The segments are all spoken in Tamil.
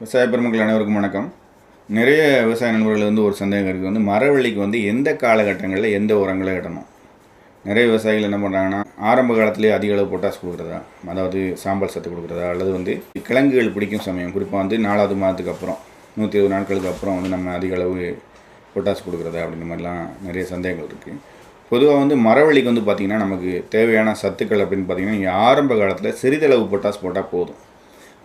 விவசாய பெருமக்கள் அனைவருக்கும் வணக்கம். நிறைய விவசாய நண்பர்கள் வந்து ஒரு சந்தேகம் இருக்குது வந்து மரவள்ளிக்கு வந்து எந்த காலகட்டங்களில் எந்த உரங்களை இடணும் நிறைய விவசாயிகள் என்ன பண்ணுறாங்கன்னா ஆரம்ப காலத்துலேயே அதிக அளவு பொட்டாஸ் கொடுக்குறதா அதாவது சாம்பல் சத்து கொடுக்குறதா அல்லது வந்து கிழங்குகள் பிடிக்கும் சமயம் குறிப்பாக வந்து நாலாவது மாதத்துக்கு அப்புறம் நூற்றி இருபது நாட்களுக்கு அப்புறம் வந்து நம்ம அதிக அளவு பொட்டாஸ் கொடுக்குறதா அப்படின்ற மாதிரிலாம் நிறைய சந்தேகங்கள் இருக்குது பொதுவாக வந்து மரவள்ளிக்கு வந்து பார்த்திங்கன்னா நமக்கு தேவையான சத்துக்கள் அப்படின்னு பார்த்தீங்கன்னா நீங்கள் ஆரம்ப காலத்தில் சிறிதளவு பொட்டாஸ் போட்டால் போதும்.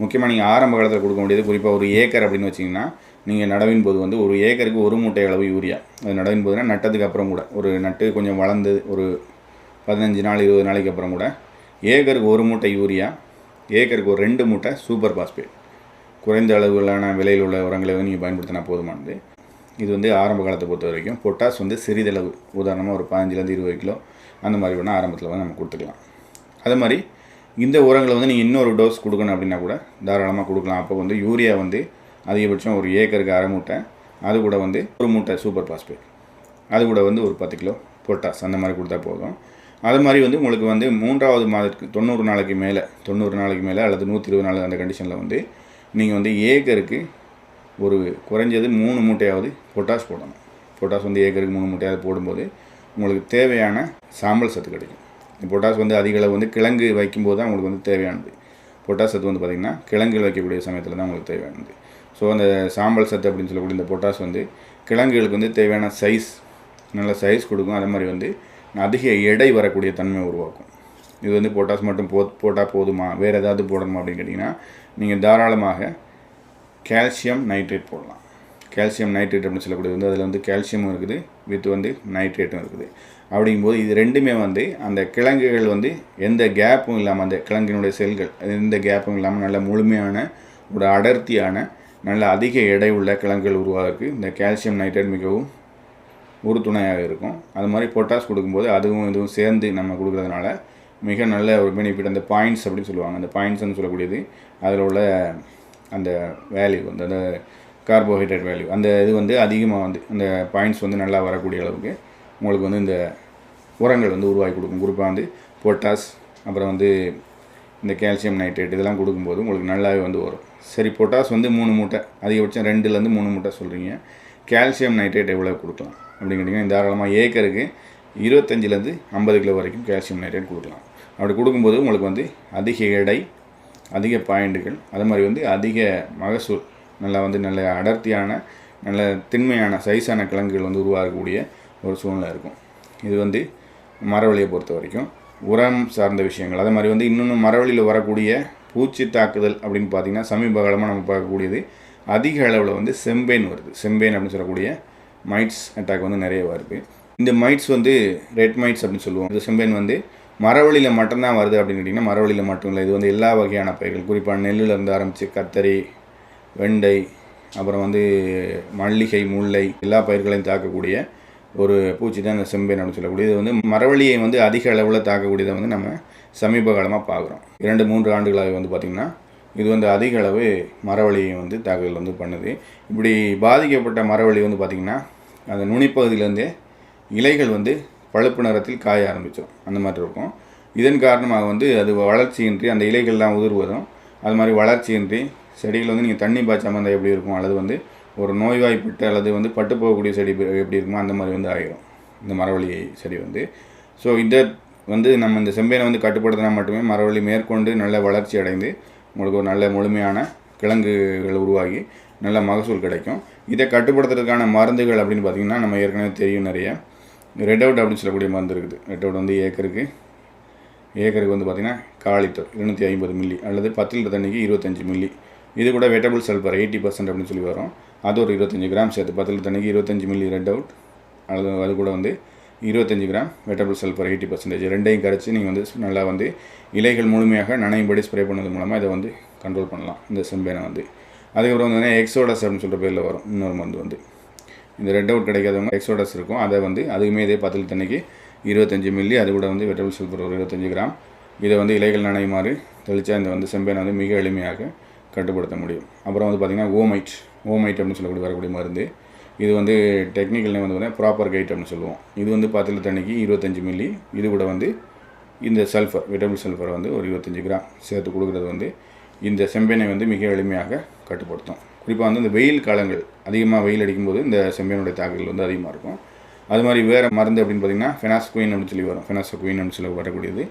முக்கியமாக நீங்கள் ஆரம்ப காலத்தில் கொடுக்க முடியாது குறிப்பாக ஒரு ஏக்கர் அப்படின்னு வச்சிங்கன்னா நீங்கள் நடவின் போது வந்து ஒரு ஏக்கருக்கு ஒரு மூட்டை அளவு யூரியா. அது நடவின் போதுனா நட்டதுக்கு அப்புறம் கூட ஒரு நட்டு கொஞ்சம் வளர்ந்து ஒரு பதினஞ்சு நாள் இருபது நாளைக்கு அப்புறம் கூட ஏக்கருக்கு ஒரு மூட்டை யூரியா ஏக்கருக்கு ஒரு ரெண்டு மூட்டை சூப்பர் பாஸ்பேட். குறைந்த அளவிலான விலையில் உள்ள உரங்களை வந்து நீங்கள் பயன்படுத்தினா போதுமானது. இது வந்து ஆரம்ப காலத்தை பொறுத்த வரைக்கும் பொட்டாஸ் வந்து சிறிதளவு உதாரணமாக ஒரு பதினஞ்சுலேருந்து இருபது கிலோ அந்த மாதிரி வேணால் ஆரம்பத்தில் வந்து நம்ம கொடுத்துக்கலாம். அதே மாதிரி இந்த உரங்களை வந்து நீங்கள் இன்னொரு டோஸ் கொடுக்கணும் அப்படின்னா கூட தாராளமாக கொடுக்கலாம். அப்போ வந்து யூரியா வந்து அதிகபட்சம் ஒரு ஏக்கருக்கு அரை மூட்டை அது கூட வந்து ஒரு மூட்டை சூப்பர் பாஸ்பேட் அது கூட வந்து ஒரு பத்து கிலோ பொட்டாஸ் அந்த மாதிரி கொடுத்தா போதும். அது மாதிரி வந்து உங்களுக்கு வந்து மூன்றாவது மாதத்துக்கு தொண்ணூறு நாளைக்கு மேலே தொண்ணூறு நாளைக்கு மேலே அல்லது நூற்றி இருபது நாள் அந்த கண்டிஷனில் வந்து நீங்கள் வந்து ஏக்கருக்கு ஒரு குறைஞ்சது மூணு மூட்டையாவது பொட்டாஸ் போடணும். பொட்டாஸ் வந்து ஏக்கருக்கு மூணு மூட்டையாவது போடும்போது உங்களுக்கு தேவையான சாம்பல் சத்து கிடைக்கும். பொட்டாஸ் வந்து அதிக அளவு வந்து கிழங்கு வைக்கும்போது தான் உங்களுக்கு வந்து தேவையானது. பொட்டாஸ் சத்து வந்து பார்த்திங்கன்னா கிழங்குகள் வைக்கக்கூடிய சமயத்தில் தான் உங்களுக்கு தேவையானது. ஸோ அந்த சாம்பல் சத்து அப்படின்னு சொல்லக்கூடிய இந்த பொட்டாஸ் வந்து கிழங்குகளுக்கு வந்து தேவையான சைஸ் நல்ல சைஸ் கொடுக்கும். அதே மாதிரி வந்து அதிக எடை வரக்கூடிய தன்மை உருவாக்கும். இது வந்து பொட்டாஸ் மட்டும் போ போட்டால் போதுமா? வேறு ஏதாவது போடணுமா அப்படின்னு கேட்டிங்கன்னா நீங்கள் தாராளமாக கால்சியம் நைட்ரேட் போடலாம். கால்சியம் நைட்ரேட் அப்படின்னு சொல்லக்கூடியது வந்து அதில் வந்து கால்சியமும் இருக்குது வித் வந்து நைட்ரேட்டும் இருக்குது. அப்படிங்கும்போது இது ரெண்டுமே வந்து அந்த கிழங்குகள் வந்து எந்த கேப்பும் இல்லாமல் அந்த கிழங்கினுடைய செல்கள் எந்த கேப்பும் இல்லாமல் நல்ல முழுமையான ஒரு அடர்த்தியான நல்ல அதிக எடை உள்ள கிழங்குகள் உருவாகிறதுக்கு இந்த கால்சியம் நைட்ரேட் மிகவும் உறுதுணையாக இருக்கும். அது மாதிரி பொட்டாஸ் கொடுக்கும்போது அதுவும் இதுவும் சேர்ந்து நம்ம கொடுக்குறதுனால மிக நல்ல ஒரு பெனிஃபிட் அந்த பாயிண்ட்ஸ் அப்படின்னு சொல்லுவாங்க. அந்த பாயிண்ட்ஸ்னு சொல்லக்கூடியது அதில் உள்ள அந்த வேல்யூ அந்த அந்த கார்போஹைட்ரேட் வேல்யூ அந்த இது வந்து அதிகமாக வந்து அந்த பாயிண்ட்ஸ் வந்து நல்லா வரக்கூடிய அளவுக்கு உங்களுக்கு வந்து இந்த உரங்கள் வந்து உருவாக்கி கொடுக்கும். குறிப்பாக வந்து பொட்டாஸ் அப்புறம் வந்து இந்த கால்சியம் நைட்ரேட் இதெல்லாம் கொடுக்கும்போது உங்களுக்கு நல்லாவே வந்து வரும். சரி பொட்டாஸ் வந்து மூணு மூட்டை அதிகபட்சம் ரெண்டுலேருந்து மூணு மூட்டை சொல்கிறீங்க கால்சியம் நைட்ரேட் எவ்வளோ கொடுக்கலாம் அப்படின்னு கேட்டிங்கன்னா தாராளமாக ஏக்கருக்கு இருபத்தஞ்சிலேருந்து ஐம்பது கிலோ வரைக்கும் கால்சியம் நைட்ரேட் கொடுக்கலாம். அப்படி கொடுக்கும்போது உங்களுக்கு வந்து அதிக எடை அதிக பாயிண்ட்டுகள் அது மாதிரி வந்து அதிக மகசூல் நல்லா வந்து நல்ல அடர்த்தியான நல்ல திண்மையான சைஸான கிழங்குகள் வந்து உருவாகக்கூடிய ஒரு சூழ்நிலை இருக்கும். இது வந்து மரவழியை பொறுத்த வரைக்கும். உரம் சார்ந்த விஷயங்கள். அதே மாதிரி வந்து இன்னொன்று மரவழியில் வரக்கூடிய பூச்சி தாக்குதல் அப்படின்னு பார்த்தீங்கன்னா சமீப காலமாக நம்ம பார்க்கக்கூடியது அதிக அளவில் வந்து செம்பேன் வருது. செம்பேன் அப்படின்னு சொல்லக்கூடிய மைட்ஸ் அட்டாக் வந்து நிறைய வருது. இந்த மைட்ஸ் வந்து ரெட் மைட்ஸ் அப்படின்னு சொல்லுவோம். இந்த செம்பேன் வந்து மரவழியில் மட்டும்தான் வருது அப்படின்னு கேட்டிங்கன்னா மரவழியில் மட்டும் இல்லை. இது வந்து எல்லா வகையான பயிர்கள். குறிப்பாக நெல்லில் இருந்து ஆரம்பித்து கத்தரி வெண்டை அப்புறம் வந்து மல்லிகை முல்லை எல்லா பயிர்களையும் தாக்கக்கூடிய ஒரு பூச்சி தான் இந்த செம்பேன் சொல்லக்கூடிய. இது வந்து மரவழியை வந்து அதிக அளவில் தாக்கக்கூடியதை வந்து நம்ம சமீப காலமாக பார்க்குறோம் இரண்டு மூன்று ஆண்டுகளாக வந்து பார்த்திங்கன்னா இது வந்து அதிக அளவு மரவழியை வந்து தாக்குதல் வந்து பண்ணுது. இப்படி பாதிக்கப்பட்ட மரவழி வந்து பார்த்திங்கன்னா அந்த நுனிப்பகுதியிலேருந்தே இலைகள் வந்து பழுப்பு நிறத்தில் காய ஆரம்பித்தோம் அந்த மாதிரி இருக்கும். இதன் காரணமாக வந்து அது வளர்ச்சியின்றி அந்த இலைகள்லாம் உதிர்வதும் அது மாதிரி வளர்ச்சியின்றி செடிகள் வந்து நீங்கள் தண்ணி பாய்ச்சாமல் இருந்தால் எப்படி இருக்கும்? அல்லது வந்து ஒரு நோய்வாய்ப்பட்டு அல்லது வந்து பட்டு போகக்கூடிய செடி எப்படி இருக்குமோ அந்த மாதிரி வந்து ஆகிரும் இந்த மரவள்ளி செடி வந்து. ஸோ இதை வந்து நம்ம இந்த செம்பேனை வந்து கட்டுப்படுத்தினா மட்டுமே மரவள்ளி மேற்கொண்டு நல்ல வளர்ச்சி அடைந்து உங்களுக்கு ஒரு நல்ல முழுமையான கிழங்குகள் உருவாகி நல்ல மகசூல் கிடைக்கும். இதை கட்டுப்படுத்துறதுக்கான மருந்துகள் அப்படின்னு பார்த்திங்கன்னா நம்ம ஏற்கனவே தெரியும் நிறைய. ரெட் அவுட் அப்படின்னு சொல்லக்கூடிய மருந்து இருக்குது. ரெட் அவுட் வந்து ஏக்கருக்கு. ஏக்கருக்கு வந்து பார்த்திங்கன்னா காலிட்டர் இருநூற்றி ஐம்பது மில்லி அல்லது பத்து லிட்டர் தண்ணிக்கு இருபத்தஞ்சி மில்லி இது கூட வெட்டபிள் சல்பர் எயிட்டி பர்சன்ட் அப்படின்னு சொல்லி வரும். அது ஒரு இருபத்தஞ்சி கிராம் சேர்த்து பத்து தண்ணிக்கு இருபத்தஞ்சி மில்லி ரெட் அவுட். அது அது கூட வந்து இருபத்தஞ்சி gram wettable sulphur eighty percentage. ரெண்டையும் கரைச்சி நீங்கள் வந்து நல்லா வந்து இலைகள் முழுமையாக நனையும்படி ஸ்ப்ரே பண்ணது மூலமாக இதை வந்து கண்ட்ரோல் பண்ணலாம். இந்த செம்பேனை வந்து. அதுக்கப்புறம் வந்து எக்ஸோடஸ் அப்படின்னு சொல்கிற பேரில் வரும். இன்னொரு மருந்து வந்து. இந்த ரெட் அவுட் கிடைக்காதவங்க எக்ஸோடஸ் இருக்கும். அதை வந்து அதுக்குமே இதே பத்து லிட்டர் தண்ணிக்கு இருபத்தஞ்சி மில்லி அது கூட வந்து வெட்டபிள் சல்ஃபர் ஒரு இருபத்தஞ்சி கிராம். இதை வந்து இலைகள் நனையுமாறு தெளித்தா இந்த வந்து செம்பேனை வந்து மிக எளிமையாக கட்டுப்படுத்த முடியும். அப்புறம் வந்து பார்த்திங்கன்னா ஓமைட். ஓமைட் அப்படின்னு சொல்லக்கூடிய வரக்கூடிய மருந்து. இது வந்து டெக்னிக்கல் நேம் வந்து பார்த்தீங்கன்னா ப்ராப்பர் கைட் அப்படின்னு சொல்லுவோம். இது வந்து பத்து லிட்டர் தண்ணிக்கு இருபத்தஞ்சி மில்லி இது கூட வந்து இந்த சல்ஃபர் விட்டமின் சல்ஃபர் வந்து ஒரு இருபத்தஞ்சி கிராம் சேர்த்து கொடுக்குறது வந்து இந்த செம்பெண்ணை வந்து மிக எளிமையாக கட்டுப்படுத்தும். குறிப்பாக வந்து இந்த வெயில் காலங்கள் அதிகமாக வெயில் அடிக்கும்போது இந்த செம்பெனுடைய தாக்குதல் வந்து அதிகமாக இருக்கும். அது மாதிரி வேறு மருந்து அப்படின்னு பார்த்தீங்கன்னா ஃபெனாஸ்குயின் அப்படின்னு சொல்லி வரும். ஃபெனாஸ்குயின் அப்படின்னு சொல்லி வரக்கூடியது.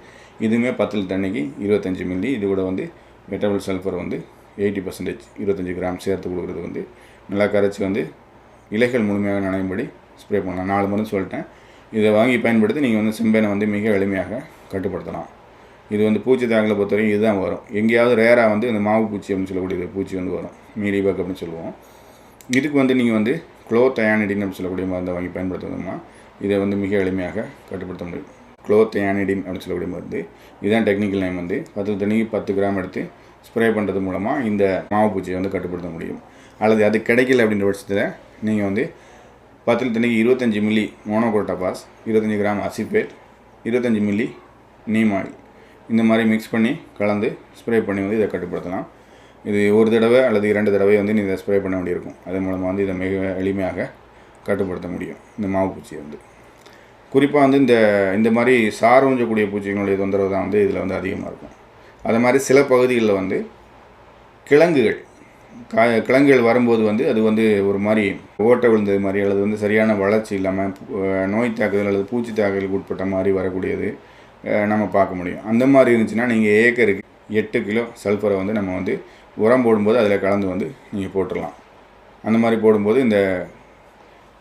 இதுவுமே பத்து லிட்டர் தண்ணிக்கு இருபத்தஞ்சி மில்லி இது கூட வந்து வெட்டபிள் சல்ஃபர் வந்து எயிட்டி பர்சன்டேஜ் இருபத்தஞ்சி கிராம் சேர்த்து கொடுக்குறது வந்து நல்லா கரைச்சி வந்து இலைகள் முழுமையாக நனையும்படி ஸ்ப்ரே பண்ணலாம். நாலு மருந்து சொல்லிட்டேன். இதை வாங்கி பயன்படுத்தி நீங்கள் வந்து செம்பேனை வந்து மிக எளிமையாக கட்டுப்படுத்தலாம். இது வந்து பூச்சி தாக்கலை பொறுத்தவரைக்கும் இதுதான் வரும். எங்கேயாவது ரேராக வந்து இந்த மாவு பூச்சி அப்படின்னு சொல்லக்கூடிய பூச்சி வந்து வரும். மீடிபக் அப்படின்னு சொல்லுவோம். இதுக்கு வந்து நீங்கள் வந்து க்ளோ தயானிடின் அப்படின்னு சொல்லக்கூடிய மருந்தை வாங்கி பயன்படுத்துவதுமா இதை வந்து மிக எளிமையாக கட்டுப்படுத்த முடியும். க்ளோ தயானிடின் அப்படின்னு சொல்லக்கூடிய மருந்து. இதுதான் டெக்னிக்கல் நேம் வந்து. பத்து தண்ணிக்கு பத்து கிராம் எடுத்து ஸ்ப்ரே பண்ணுறது மூலமாக இந்த மாவு பூச்சியை வந்து கட்டுப்படுத்த முடியும். அல்லது அது கிடைக்கல அப்படின்ற பட்சத்தில் நீங்கள் வந்து பத்து தண்ணிக்கு இருபத்தஞ்சி மில்லி மோனோகோட்டாபாஸ் இருபத்தஞ்சி கிராம் அசிபேட் இருபத்தஞ்சி மில்லி நீம் ஆயில் இந்த மாதிரி மிக்ஸ் பண்ணி கலந்து ஸ்ப்ரே பண்ணி வந்து இதை கட்டுப்படுத்தலாம். இது ஒரு தடவை அல்லது இரண்டு தடவை வந்து நீங்கள் இதை ஸ்ப்ரே பண்ண வேண்டியிருக்கும். அதன் மூலமாக வந்து இதை மிக எளிமையாக கட்டுப்படுத்த முடியும் இந்த மாவு பூச்சியை வந்து. குறிப்பாக வந்து இந்த இந்த மாதிரி சார் ஊஞ்சக்கூடிய பூச்சிகளுடைய தொந்தரவு தான் வந்து இதில் வந்து அதிகமாக இருக்கும். அது மாதிரி சில பகுதிகளில் வந்து கிழங்குகள் கா கிழங்குகள் வரும்போது வந்து அது வந்து ஒரு மாதிரி ஓட்டை விழுந்தது மாதிரி அல்லது வந்து சரியான வளர்ச்சி இல்லாமல் நோய் தாக்குதல் அல்லது பூச்சி தாக்குதலுக்கு உட்பட்ட மாதிரி வரக்கூடியது நம்ம பார்க்க முடியும். அந்த மாதிரி இருந்துச்சுன்னா நீங்கள் ஏக்கருக்கு எட்டு கிலோ சல்ஃபரை வந்து நம்ம வந்து உரம் போடும்போது அதில் கலந்து வந்து நீங்கள் போட்டுடலாம். அந்த மாதிரி போடும்போது இந்த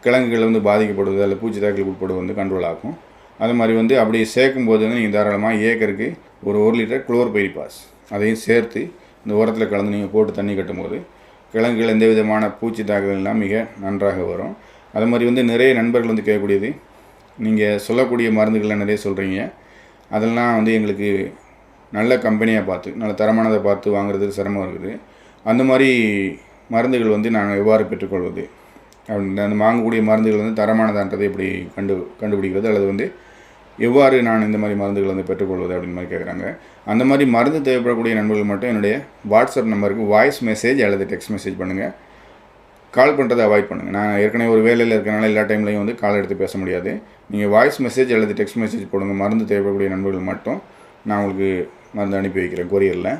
கிழங்குகள் வந்து பாதிக்கப்படுவது அல்லது பூச்சி தாக்கலுக்கு உட்படுவது வந்து கண்ட்ரோல் ஆகும். அது மாதிரி வந்து அப்படி சேர்க்கும் போது வந்து நீங்கள் தாராளமாக ஏக்கருக்கு ஒரு ஒரு லிட்டர் குளோர் பாஸ். அதையும் சேர்த்து இந்த உரத்தில் கலந்து நீங்கள் போட்டு தண்ணி கட்டும்போது கிழங்குகள் எந்த விதமான பூச்சி தாக்குதல் எல்லாம் மிக நன்றாக வரும். அது மாதிரி வந்து நிறைய நண்பர்கள் வந்து கேட்கக்கூடியது. நீங்கள் சொல்லக்கூடிய மருந்துகள்லாம் நிறைய சொல்கிறீங்க அதெல்லாம் வந்து எங்களுக்கு நல்ல கம்பெனியாக பார்த்து நல்ல தரமானதை பார்த்து வாங்குறதுக்கு சிரமம் இருக்குது. அந்த மாதிரி மருந்துகள் வந்து நாங்கள் எவ்வாறு பெற்றுக்கொள்வது? அப்படின்னு அந்த வாங்கக்கூடிய மருந்துகள் வந்து தரமானதான்றதை எப்படி கண்டு கண்டுபிடிக்கிறது. அல்லது வந்து எவ்வாறு நான் இந்த மாதிரி மருந்துகள் வந்து பெற்றுக்கொள்வது அப்படின்னு மாதிரி கேட்குறாங்க அந்த மாதிரி மருந்து தேவைப்படக்கூடிய நண்பர்கள் மட்டும் என்னுடைய வாட்ஸ்அப் நம்பருக்கு வாய்ஸ் மெசேஜ் அல்லது டெக்ஸ்ட் மெசேஜ் பண்ணுங்கள் கால் பண்ணுறதை அவாய்ட் பண்ணுங்கள் நான் ஏற்கனவே ஒரு வேலையில் இருக்கனால எல்லா டைம்லையும் வந்து கால் எடுத்து பேச முடியாது. நீங்கள் வாய்ஸ் மெசேஜ் அல்லது டெக்ஸ்ட் மெசேஜ் போடுங்க. மருந்து தேவைப்படக்கூடிய நண்பர்கள் மட்டும் நான் உங்களுக்கு மருந்து அனுப்பி வைக்கிறேன் கொரியரில்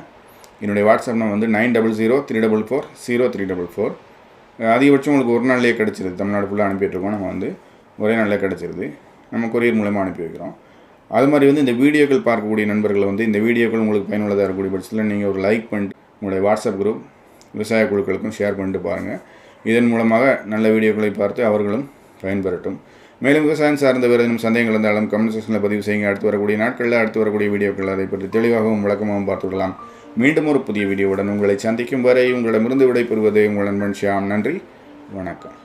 என்னுடைய வாட்ஸ்அப் நம்பர் வந்து nine double zero three double four zero three double four. அதிகபட்சம் உங்களுக்கு ஒரு நாள்லேயே கிடச்சிருது. தமிழ்நாடு ஃபுல்லாக அனுப்பிட்டுருக்கோம் நம்ம வந்து ஒரே நாளில் கிடச்சிருது. நம்ம கொரியர் மூலமாக அனுப்பி வைக்கிறோம். அது மாதிரி வந்து இந்த வீடியோக்கள் பார்க்கக்கூடிய நண்பர்கள் வந்து இந்த வீடியோக்கள் உங்களுக்கு பயனுள்ளதாக இருக்கக்கூடிய பட்சத்தில் நீங்கள் ஒரு லைக் பண்ணிட்டு உங்களுடைய வாட்ஸ்அப் குரூப் விவசாய குழுக்களுக்கும் ஷேர் பண்ணிட்டு பாருங்கள் இதன் மூலமாக நல்ல வீடியோக்களை பார்த்து அவர்களும் பயன்பெறட்டும். மேலும் விவசாயம் சார்ந்த வேறு ஏதேனும் சந்தேகங்கள் இருந்தாலும் கமெண்ட் செக்ஷனில் பதிவு செய்யுங்க. அடுத்து வரக்கூடிய நாட்களில் அடுத்து வரக்கூடிய வீடியோக்கள் அதை பற்றி தெளிவாகவும் விளக்கமாகவும் பார்த்துக்கலாம் மீண்டும் ஒரு புதிய வீடியோவுடன் உங்களை சந்திக்கும் வரை உங்களிடமிருந்து விடைபெறுவது உங்கள் நண்பன் ஷியாம். நன்றி. வணக்கம்.